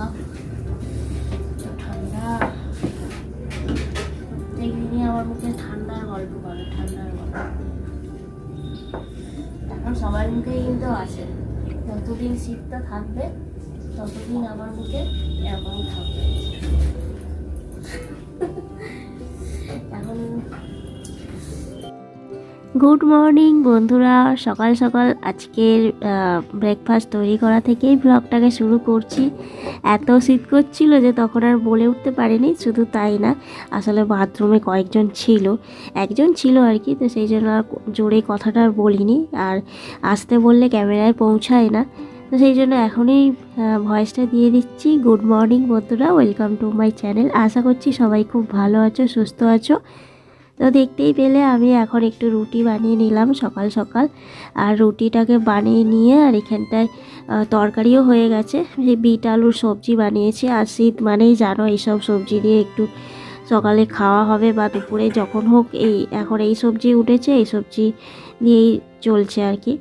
এত ঠান্ডা একদিনই আমার মুখে ঠান্ডার গল্প করে ঠান্ডার গল্প এখন সবার মুখে কিন্তু আছে যতদিন শীতটা থাকবে ততদিন আমার মুখে এরকমই থাকবে গুড মর্নিং বন্ধুরা। সকাল সকাল আজকের ব্রেকফাস্ট তৈরি করা থেকেই ব্লগটাকে শুরু করছি। এত শীত করছিল যে তখন আর বলে উঠতে পারিনি, শুধু তাই না, আসলে বাথরুমে কয়েকজন ছিল। একজন ছিল আর কি, তো সেই জন্য আর জোরে কথাটা আর বলিনি, আর আসতে বললে ক্যামেরায় পৌঁছায় না। তো সেই জন্য এখনই ভয়েসটা দিয়ে দিচ্ছি। গুড মর্নিং বন্ধুরা ওয়েলকাম টু মাই চ্যানেল আশা করছি সবাই খুব ভালো আছো, সুস্থ আছো। তো দেখতেই পেলে আমি এখন একটু রুটি বানিয়ে নিলাম সকাল সকাল। আর রুটিটাকে বানিয়ে নিয়ে আর এখানটায় তরকারিও হয়ে গেছে। বিট আলুর সবজি বানিয়েছি। আর শীত মানেই জানো এইসব সবজি দিয়ে একটু সকালে খাওয়া হবে বা দুপুরে যখন হোক এই, এখন এই সবজি উঠেছে, এই সবজি দিয়েই চলছে আর কি।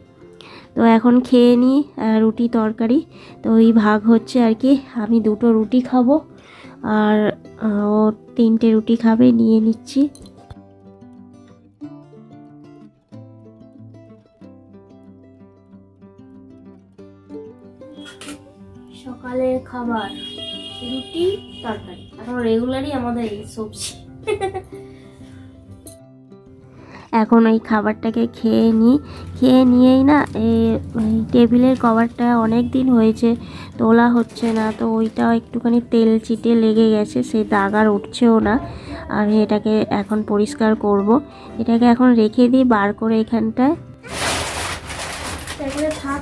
তো এখন খেয়ে নিই রুটি তরকারি। তো ওই ভাগ হচ্ছে আর কি, আমি দুটো রুটি খাব। আর ও তিনটে রুটি খাবে, নিয়ে নিচ্ছি। সকালের খাবার রুটি তরকারি। এখন রেগুলারই আমাদের এই সবজি। এখন ওই খাবারটাকে খেয়ে নিই খেয়ে নিয়েই না টেবিলের কভারটা অনেক দিন হয়েছে তোলা হচ্ছে না তো ওইটাও একটুখানি তেল চিটে লেগে গেছে সেই দাগ আর উঠছেও না। আমি এটাকে এখন পরিষ্কার করব। এটাকে এখন রেখে দিই বার করে এখানটায়। থাক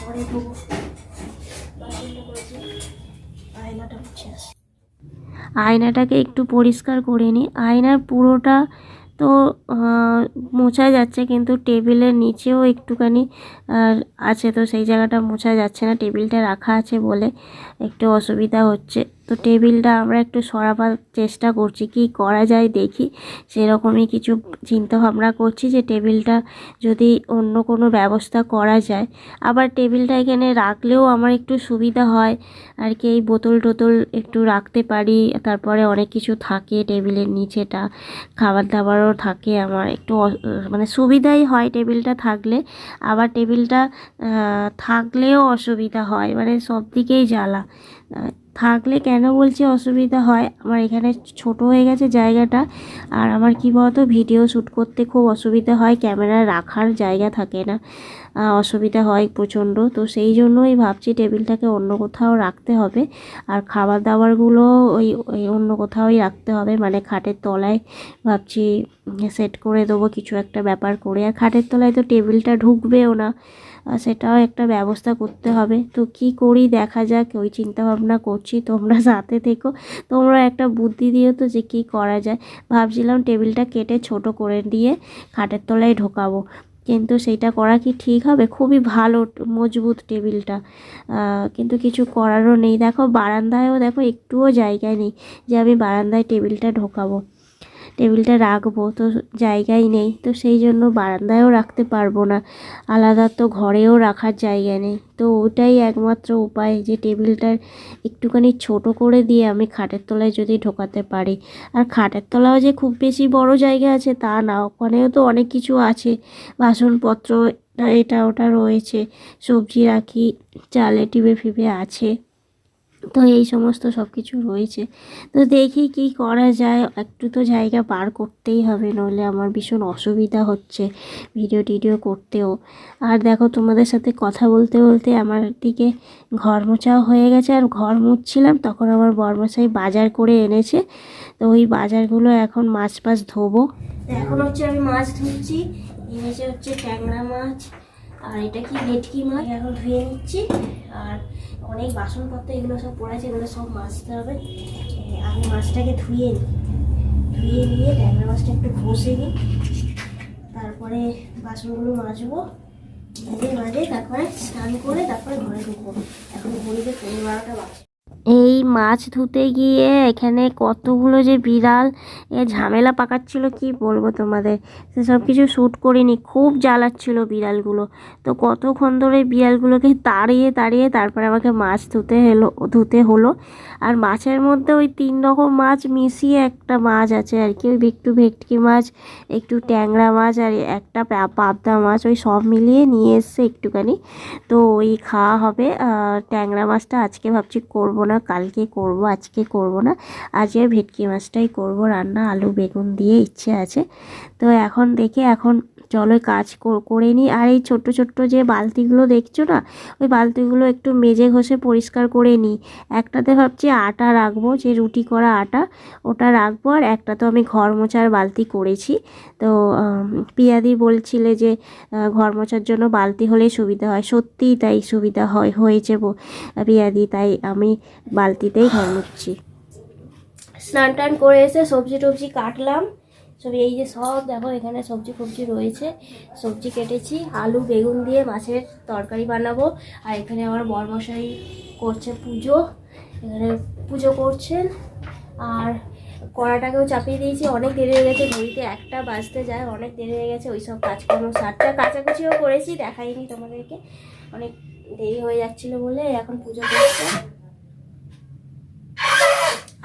পরে আয়নাটাকে একটু পরিষ্কার করে নিই। আয়নার পুরোটা তো মোছা যাচ্ছে কিন্তু টেবিলের নিচেও একটুখানি আছে তো সেই জায়গাটা মোছা যাচ্ছে না। টেবিলটা রাখা আছে বলে একটু অসুবিধা হচ্ছে। তো টেবিলটা আমরা একটু সরাবার চেষ্টা করছি, কি করা যায় দেখি। সেরকমই কিছু চিন্তা ভাবনা করছি যে টেবিলটা যদি অন্য কোনো ব্যবস্থা করা যায়। আবার টেবিলটা এখানে রাখলেও আমার একটু সুবিধা হয়, আর কি এই বোতল টোতল একটু রাখতে পারি। তারপরে অনেক কিছু থাকে টেবিলের নিচেটা খাবার দাবারও থাকে আমার, একটু মানে সুবিধাই হয় টেবিলটা থাকলে। আবার টেবিলটা থাকলেও অসুবিধা হয় মানে সব দিকেই জ্বালা। থাকলে কেন বলছি অসুবিধা হয়? আমার এখানে ছোট হয়ে গেছে জায়গাটা। আর আমার কী বলতো, ভিডিও শ্যুট করতে খুব অসুবিধা হয়, ক্যামেরা রাখার জায়গা থাকে না। অসুবিধা হয় প্রচণ্ড। তো সেই জন্যই ভাবছি টেবিলটাকে অন্য কোথাও রাখতে হবে। আর খাবার দাবারগুলো ওই অন্য কোথাওই রাখতে হবে। মানে খাটের তলায় ভাবছি সেট করে দেবো কিছু একটা ব্যাপার করে। আর খাটের তলায় তো টেবিলটা ঢুকবেও না। সেটাও একটা ব্যবস্থা করতে হবে। তো কি করি দেখা যাক, ওই চিন্তা ভাবনা করছি। তোমরা সাথে থেকো। তোমরা একটা বুদ্ধি দিও তো যে কি করা যায়। ভাবছিলাম টেবিলটা কেটে ছোট করে দিয়ে খাটের তলায় ঢোকাবো। কিন্তু সেটা করা কি ঠিক হবে? খুবই ভালো, মজবুত টেবিলটা। কিন্তু কিছু করারও নেই। দেখো, বারান্দায়ও দেখো, একটুও জায়গায় নেই যে আমি বারান্দায় টেবিলটা ঢোকাবো। টেবিলটা রাখব, তো জায়গাই নেই। তো সেই জন্য বারান্দায়ও রাখতে পারব না। আলাদা তো ঘরেও রাখার জায়গা নেই। তো ওটাই একমাত্র উপায় যে টেবিলটার একটুখানি ছোট করে দিয়ে আমি খাটের তলায় যদি ঢোকাতে পারি। আর খাটের তলাও যে খুব বেশি বড় জায়গা আছে তা না, ওখানেও তো অনেক কিছু আছে। বাসনপত্র, এটা ওটা রয়েছে। সবজি রাখি, চালে টিপে ফিপে আছে। তো এই সমস্ত সব কিছু রয়েছে। তো দেখি কি করা যায়। একটু তো জায়গা পার করতেই হবে, নইলে আমার ভীষণ অসুবিধা হচ্ছে ভিডিও টিডিও করতেও। আর দেখো, তোমাদের সাথে কথা বলতে বলতে আমার দিকে ঘর মোছাও হয়ে গেছে। আর ঘর মুছছিলাম, তখন আমার বরমশাই বাজার করে এনেছে। তো ওই বাজারগুলো এখন মাছ ফাছ ধোবো এখন হচ্ছে আমি মাছ ধুচ্ছি। এনেছে হচ্ছে ট্যাংরা মাছ আর এটা কি ভেটকি মাছ? এখন ধুয়ে নিচ্ছি। আর অনেক বাসনপত্র এগুলো সব পড়ে আছে, এগুলো সব মাজতে হবে। আমি মাছটাকে ধুয়ে নিই ধুয়ে নিয়ে ট্যাংরা মাছটা একটু ঘষে নিই তারপরে বাসনগুলো মাজবো। মাঝে মাজে তারপরে স্নান করে তারপরে ঘরে ঢুকবো। এখন ঘড়িতে পনেরো বারোটা বাজে। এই মাছ ধুতে গিয়ে এখানে কতগুলো যে বিড়াল ঝামেলা পাকাচ্ছিল, কি বলব তোমাদের? সেসব কিছু শ্যুট করিনি, খুব জ্বালাচ্ছিল বিড়ালগুলো। তো কতক্ষণ ধরে বিড়ালগুলোকে তাড়িয়ে তাড়িয়ে তারপরে আমাকে মাছ ধুতে হলো ধুতে হলো। আর মাছের মধ্যে ওই তিন রকম মাছ মিশিয়ে একটা মাছ আছে আর কি, ওই একটু ভেটকি মাছ, একটু ট্যাংরা মাছ আর একটা পাবদা মাছ, ওই সব মিলিয়ে নিয়ে এসছে একটুখানি। তো ওই খাওয়া হবে ট্যাংরা মাছটা আজকে ভাবছি করব না। কালকে করব, আজকে করব না আজকে ভেটকি মাছটাই করব, রান্না, আলু, বেগুন দিয়ে ইচ্ছে আছে। তো এখন দেখে, এখন চলো কাজ কর- নিই। আর এই ছোট্ট ছোট্ট যে বালতিগুলো দেখছ না, ওই বালতিগুলো একটু মেজে ঘষে পরিষ্কার করে নিই। একটাতে ভাবছি আটা রাখব, যে রুটি করা আটা, ওটা রাখব, আর একটা তো আমি ঘর মোছার বালতি করেছি। তো পিয়াদি বলছিলে যে ঘর মোছার জন্য বালতি হলেই সুবিধা হয়। সত্যিই তাই সুবিধা হয়, হয়েছে পিয়াদি। তাই আমি বালতিতেই ঘর মুছছি। স্নান টান করে এসে সবজি টবজি কাটলাম। সব এই যে সব দেখো, এখানে সবজি ফবজি রয়েছে। সবজি কেটেছি, আলু, বেগুন দিয়ে মাছের তরকারি বানাবো। আর এখানে আমার বরমশাই করছে পুজো। এখানে পুজো করছেন। আর কড়াটাকেও চাপিয়ে দিয়েছি। অনেক দেরি হয়ে গেছে, ঘড়িতে একটা বাজতে যায়, অনেক দেরি হয়ে গেছে ওই সব কাজকর্ম সারটা কাচাকুচিও করেছি, দেখাইনি তোমাদেরকে। অনেক দেরি হয়ে যাচ্ছিল বলে এখন পুজো করছে।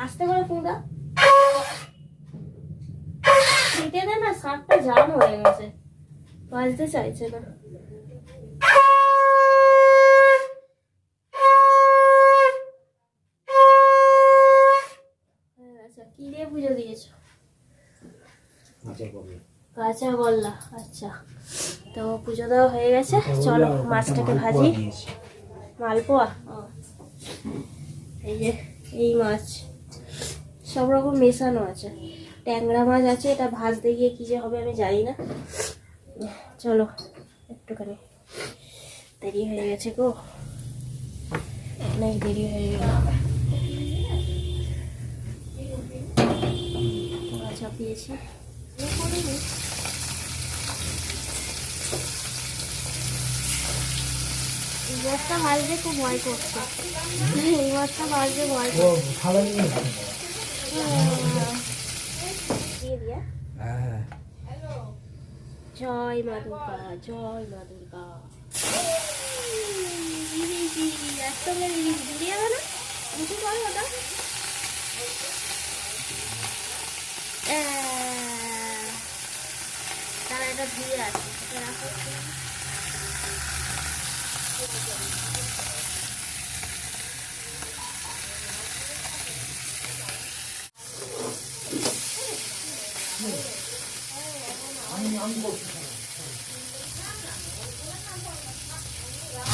আসতে করে পুজা দিতে দে না শাকটা জাম হয়ে গেছে। বাজতে চাইছে না। আচ্ছা কি দিয়ে পুজো দিয়েছ? কাঁচা গল্লা আচ্ছা। তো পুজো দেওয়া হয়ে গেছে। চলো মাছটাকে ভাজি। মালপোয়া। এই যে এই মাছ। সব রকম মেশানো আছে। ট্যাংরা মাছ আছে, এটা ভাজতে গিয়ে কী যে হবে আমি জানি না। চলো, একটুখানি দেরি হয়ে গেছে গো। অনেক দেরি হয়ে গেল। চাপিয়েছি। এই মাছটা ভাজতে খুব ভয় করছে। এই মাছটা ভাজতে ভয় করছে। জয় মা দুর্গা জয় মা দুর্গা একসঙ্গে যাবে না ওটা তারা এটা ধুয়ে আছে রাখো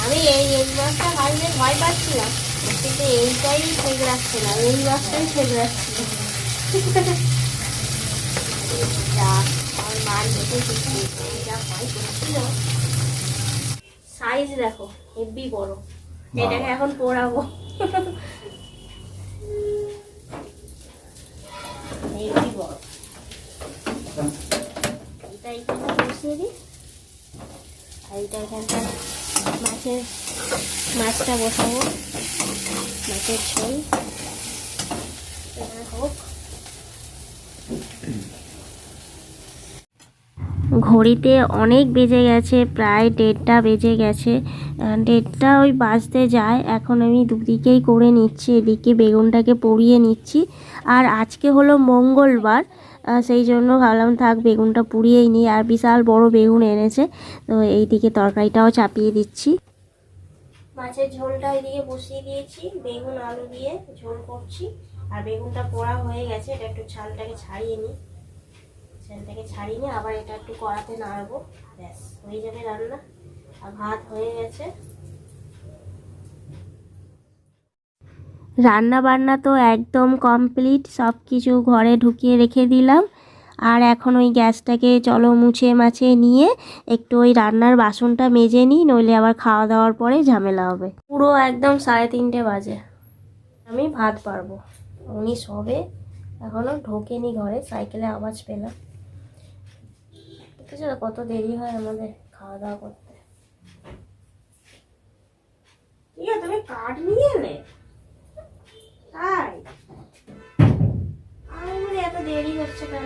আমি এই এই মাছটা ভাজলে ভয় পাচ্ছিলাম। কিন্তু এইটাই ঠিক রাখছে না এই মাছটাই ঠিক রাখছে যা আমার মার দেখে যা ভয় করছিল সাইজ দেখো হেভি বড়। এটাকে এখন পোড়াবো। হেভি বড়। দিই আর এখানটা মাছের, মাছটা বসাবো। মাছের হোক। ঘড়িতে অনেক বেজে গেছে, প্রায় দেড়টা বেজে গেছে। দেড়টা ওই বাজতে যায়। এখন আমি দুদিকেই করে নিচ্ছি। এদিকে বেগুনটাকে পরিয়ে নিচ্ছি। আর আজকে হলো মঙ্গলবার। সেই জন্য ভাবলাম, থাক, বেগুনটা পুড়িয়েই নিই। আর বিশাল বড় বেগুন এনেছে, তো এই দিকে তরকারিটাও চাপিয়ে দিচ্ছি। মাছের ঝোলটা এদিকে বসিয়ে দিয়েছি, বেগুন, আলু দিয়ে ঝোল করছি। আর বেগুনটা পোড়া হয়ে গেছে, এটা একটু ছালটাকে ছাড়িয়ে নিই। ছালটাকে ছাড়িয়ে নিয়ে আবার এটা একটু কড়াতে নাড়বো, ব্যাস, হয়ে যাবে রান্না। আর ভাত হয়ে গেছে। রান্না বান্না তো একদম কমপ্লিট সব কিছু ঘরে ঢুকিয়ে রেখে দিলাম। আর এখন ওই গ্যাসটাকে চলো মুছে মাছে নিয়ে একটু ওই রান্নার বাসনটা মেজে নিই, নইলে আবার খাওয়া দাওয়ার পরে ঝামেলা হবে। পুরো একদম সাড়ে তিনটে বাজে। আমি ভাত পারব। উনি সবে এখনও ঢোকেনি ঘরে, সাইকেলে আওয়াজ পেলাম। দেখেছ তো কত দেরি হয় আমাদের খাওয়া দাওয়া করতে। ঠিক আছে তুমি কাঠ নিয়ে এলে? তাই? আমি বলি এত দেরি হচ্ছে কেন।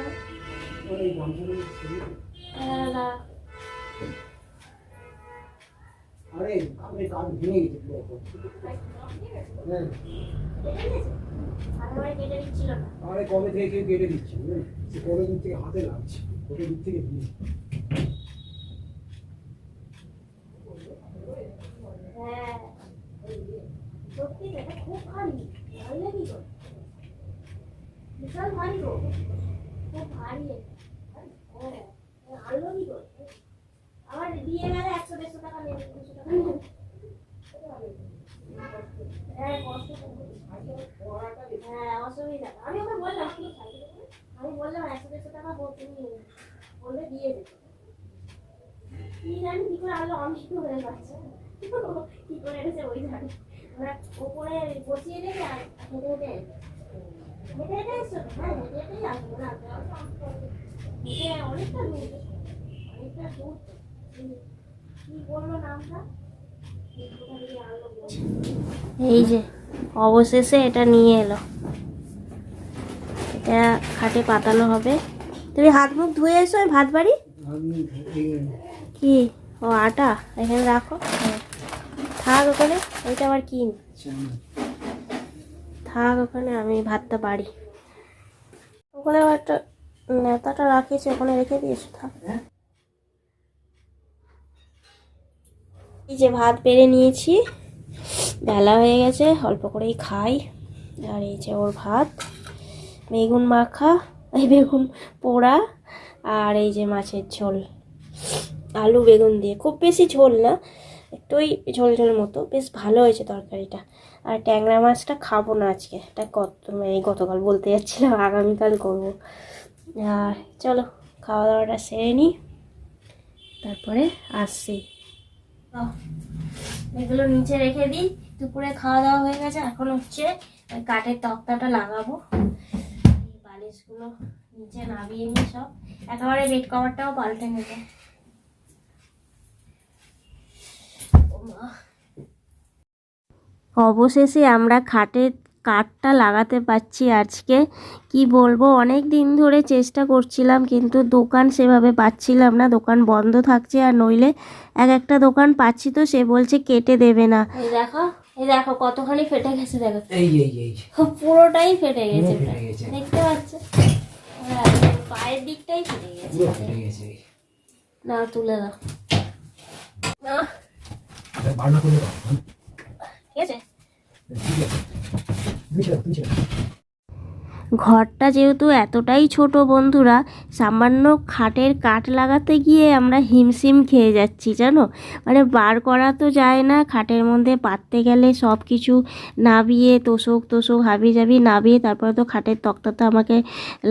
আরে আমি কাজ ভেঙে গেছে হ্যাঁ। আরে কবে থেকে কেউ কেটে দিচ্ছে সে কবে দিন থেকে হাতে লাগছে কবে দিক থেকে হ্যাঁ। সত্যি এটা খুব ভারী। ভারী গো খুব ভারী এটা। হ্যাঁ আনলো কি করে আবার দিয়ে গেলে একশো দেড়শো টাকা নেবে দুশো টাকা হ্যাঁ। হ্যাঁ অসুবিধা আমি ওকে বললাম। আমি বললাম একশো দেড়শো টাকা তুমি বললে দিয়ে দেবে কি জানি কি করে আলো অমিষ্ট হয়ে যাচ্ছে কি করে এনেছে ওই জানি আমরা ওপরে বসিয়ে রেখে আর হেঁটে হেঁটে হেঁটে হেঁটে এসছো হ্যাঁ হেঁটে হেঁটেই আসব না? অনেকটা দূর। অনেকটা দূর। কি- কি বলল নামটা? কোথা থেকে আনলো বলো। এই যে অবশেষে এটা নিয়ে এলো। এটা খাটে পাতানো হবে। তুমি হাত মুখ ধুয়ে এসো ভাত বাড়ি? কি? ও আটা? এখানে রাখো। হ্যাঁ। থাক ওখানে ওইটা আবার কি? থাক ওখানে আমি ভাতটা বাড়ি। ওখানে আবার একটা নেতাটা রাখিয়েছি ওখানে রেখে দিয়েছ থাক। হ্যাঁ? এই যে ভাত বেড়ে নিয়েছি বেলা হয়ে গেছে অল্প করেই খাই। আর এই যে ওর ভাত বেগুন মাখা এই বেগুন পোড়া আর এই যে মাছের ঝোল। আলু বেগুন দিয়ে খুব বেশি ঝোল না একটু ওই ঝোল ঝোল মতো। বেশ ভালো হয়েছে তরকারিটা। আর ট্যাংরা মাছটা খাব না আজকে। এটা কত এই গতকাল বলতে যাচ্ছিলাম, আগামীকাল করব। আর চলো খাওয়া দাওয়াটা সেরে নিই তারপরে আসছি। এগুলো নিচে রেখে দিই। দুপুরে খাওয়া দাওয়া হয়ে গেছে, এখন হচ্ছে ওই কাঠের তক্তাটা লাগাবো। বালিশগুলো নিচে নামিয়ে নিই সব। একেবারে বেড কভারটাও পাল্টে নেবে ও মা অবশেষে আমরা খাটের কাঠটা লাগাতে পারছি আজকে। কি বলব অনেক দিন ধরে চেষ্টা করছিলাম কিন্তু দোকান সেভাবে পাচ্ছিলাম না। দোকান বন্ধ থাকছে আর নইলে এক একটা দোকান পাচ্ছি তো সে বলছে কেটে দেবে না। দেখো এই দেখো কতখানি ফেটে গেছে দেখো। এই এই এই পুরোটাই ফেটে গেছে। দেখতে পাচ্ছ? হ্যাঁ, পায়ের দিকটাই ফেটে গেছে। না তুলে দাও। আহ, এটা বাড়না করলে পাবো হ্যাঁ? ঠিক আছে ঠিক আছে তুমি ছেড়ে দাও, তুমি ছেড়ে দাও। ঘরটা যেহেতু এতটাই ছোট বন্ধুরা, সামান্য খাটের কাঠ লাগাতে গিয়ে আমরা হিমশিম খেয়ে যাচ্ছি, জানো? মানে বার করা তো যায় না, খাটের মধ্যে পাততে গেলে সব কিছু নাবিয়ে, তোষক তোষক, হাবি জাবি নাবিয়ে, তারপরে তো খাটের তক্তা তো আমাকে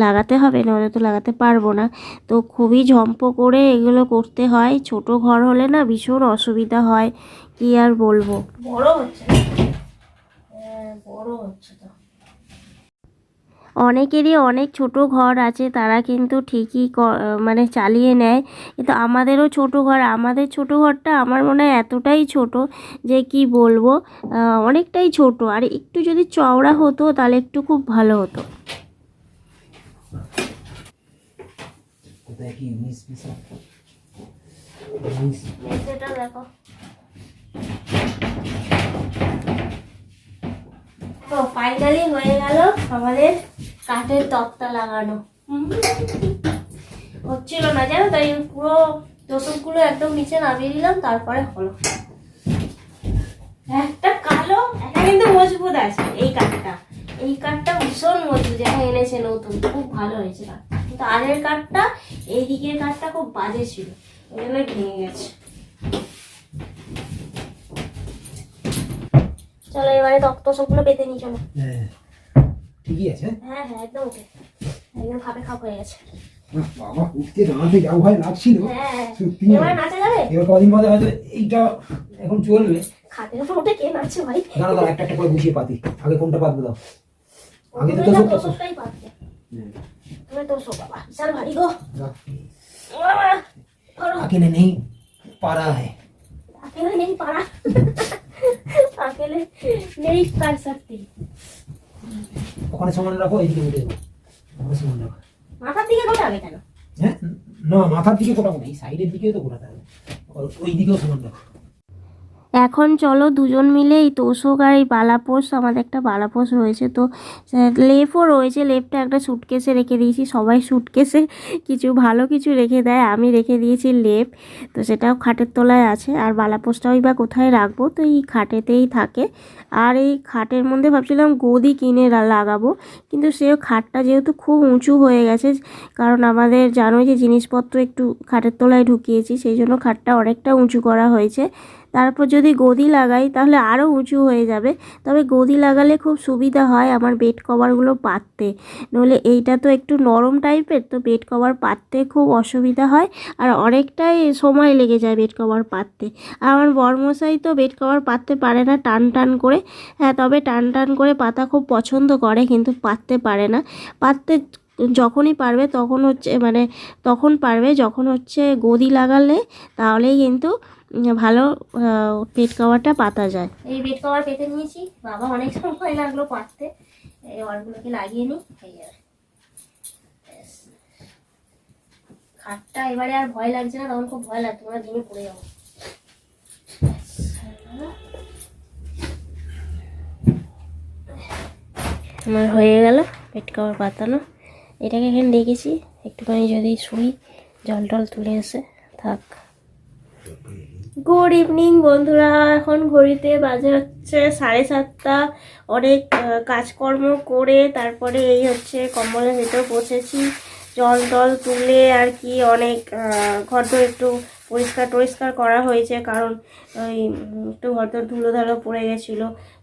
লাগাতে হবে, নাহলে তো লাগাতে পারব না। তো খুবই ঝম্প করে এগুলো করতে হয়, ছোট ঘর হলে না ভীষণ অসুবিধা হয়, কি আর বলব? বড় হচ্ছে বড় হচ্ছে তো। অনেকেরই অনেক ছোট ঘর আছে তারা কিন্তু ঠিকই মানে চালিয়ে নেয়। কিন্তু আমাদেরও ছোট ঘর আমাদের ছোট ঘরটা আমার মনে হয় এতটাই ছোট যে কি বলব অনেকটাই ছোট। আর একটু যদি চওড়া হতো তাহলে একটু খুব ভালো হতো। দেখো। তো ফাইনালি হয়ে গেল আমাদের কাঠের তক্তা লাগানো। হচ্ছিল না, জানো তাই পুরো তোষকগুলো একদম নিচে নামিয়ে দিলাম তারপরে হলো। একটা কালো, একটা কিন্তু মজবুত আছে, এই কাঠটা। এই কাঠটা ভীষণ মজবুত যেটা এনেছে নতুন, খুব ভালো হয়েছে কিন্তু আগের কাঠটা, এই দিকের কাঠটা খুব বাজে ছিল, ওই জন্য ভেঙে গেছে। চলো এবারে তক্ত সবগুলো পেতে নিই চলো। হ্যাঁ, ঠিকই আছে। হ্যাঁ হ্যাঁ একদম ওকে। খাপে খাপ হয়ে গেছে। বাবা উঠতে যাও হয় লাগছিল। হ্যাঁ, হ্যাঁ। সত্যি এবার নাচা কদিন বাদে হয়তো এইটা এখন চলবে। খাটের উপর ওটা কে নাচে ভাই? দাঁড়া দাঁড়া একটা করে গুছিয়ে পাতি। আগে কোনটা পাতবে দাও? আগে তো তো সবটাই পাতবে। তুমি তো সব বাবা। চল নেই পারা হ্যাঁ এবারে নেই পাড়া। আকেলে নেই তার শক্তি ওখানে সমান রাখো এইদিকে মিটে দেবো ওখানে সমান রাখো। মাথার দিকে ঘোরা ঘোরাবে কেন? হ্যাঁ? না মাথার দিকে ঘোরাবো না এই সাইডের দিকেও তো ঘোরাতে হবে। ওই দিকেও সমান রাখো। এখন চলো দুজন মিলে এই তোষক আর এই বালাপোষ, আমাদের একটা বালাপোষ রয়েছে তো লেপও রয়েছে লেপটা একটা সুটকেসে রেখে দিয়েছি, সবাই সুটকেসে কিছু ভালো কিছু রেখে দেয়, আমি রেখে দিয়েছি লেপ তো সেটাও খাটের তলায় আছে, আর বালাপোষটাই বা কোথায় রাখব, তো এই খাটেতেই থাকে, আর এই খাটের মধ্যে ভাবছিলাম গদি কিনে লাগাবো, কিন্তু সেও খাটটা যেহেতু খুব উঁচু হয়ে গেছে, কারণ আমাদের জানোই যে জিনিসপত্র একটু খাটের তলায় ঢুকিয়েছি, সেই জন্য খাটটা অনেকটা উঁচু করা হয়েছে তারপর যদি গদি লাগাই, তাহলে আরও উঁচু হয়ে যাবে। তবে গদি লাগালে খুব সুবিধা হয় আমার বেড কভারগুলো পাততে। নইলে এইটা তো একটু নরম টাইপের তো বেড কভার পাততে খুব অসুবিধা হয় আর অনেকটাই সময় লেগে যায় বেড কভার পাততে। আমার বরমশাই তো বেড কভার পাততে পারে না টান টান করে। হ্যাঁ তবে টান টান করে পাতা খুব পছন্দ করে, কিন্তু পাততে পারে না। পাততে যখনই পারবে তখন হচ্ছে মানে তখন পারবে, যখন হচ্ছে গদি লাগালে, তাহলেই কিন্তু ভালো বেড কভারটা পাতা যায়। এই বেড কভার পেতে নিয়েছি। বাবা অনেক সময় লাগল পাততে। এই ওয়ালগুলোকে লাগিয়ে নিই, এই আর। খাটটা এবারে আর ভয় লাগছে না, তখন খুব ভয় লাগতো আমরা ভেঙে পড়ে যাব। আমার হয়ে গেল পেট কভার পাতানো। এটাকে এখানে রেখেছি, একটুখানি যদি শুই, জল টল তুলে এসে থাক। গুড ইভিনিং বন্ধুরা। এখন ঘড়িতে বাজে হচ্ছে সাড়ে সাতটা। অনেক কাজকর্ম করে তারপরে এই হচ্ছে কম্বলের ভেতর বসেছি। জল টল তুলে আর কি অনেক ঘর একটু পরিষ্কার টরিষ্কার করা হয়েছে, কারণ ওই একটু দর ধুলো ধালো পড়ে গেছিল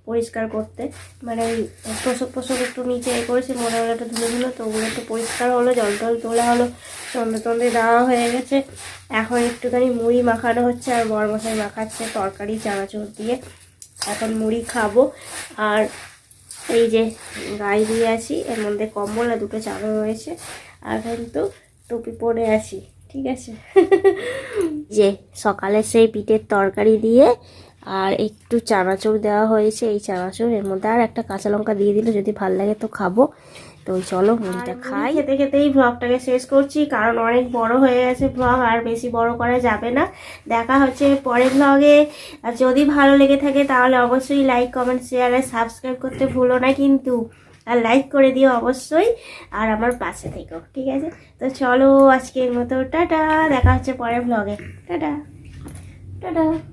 পরিষ্কার করতে। মানে ওই তোষক টোষক একটু নিচে এ করেছি মনে হলো একটু ধুলো ধুলো, তো ওগুলো একটু পরিষ্কার হলো, জল টল তোলা হলো, সন্ধে টন্ধে দেওয়া হয়ে গেছে। এখন একটুখানি মুড়ি মাখানো হচ্ছে, আর বরমশাই মাখাচ্ছে তরকারি, চানাচুর দিয়ে। এখন মুড়ি খাব। আর এই যে গায়ে দিয়ে আছি, এর মধ্যে কম্বল আর দুটো চাদর রয়েছে। আর কিন্তু টুপি পরে আছি। ঠিক আছে। যে সকালে সেই পিঠের তরকারি দিয়ে আর একটু চানাচুর দেওয়া হয়েছে এই চানাচুর এর মধ্যে আর একটা কাঁচা লঙ্কা দিয়ে দিলে যদি ভালো লাগে তো খাব। তো চলো মুড়িটা খাই। খেতে খেতেই ব্লগটাকে শেষ করছি কারণ অনেক বড় হয়ে গেছে ব্লগ আর বেশি বড় করা যাবে না। দেখা হচ্ছে পরের ব্লগে আর যদি ভালো লেগে থাকে তাহলে অবশ্যই লাইক কমেন্ট শেয়ার আর সাবস্ক্রাইব করতে ভুলো না কিন্তু। আর লাইক করে দিও অবশ্যই, আর আমার পাশে থেকো, ঠিক আছে? তো চলো আজকের মতো, টাটা, দেখা হচ্ছে পরের ব্লগে টাটা। টাটা।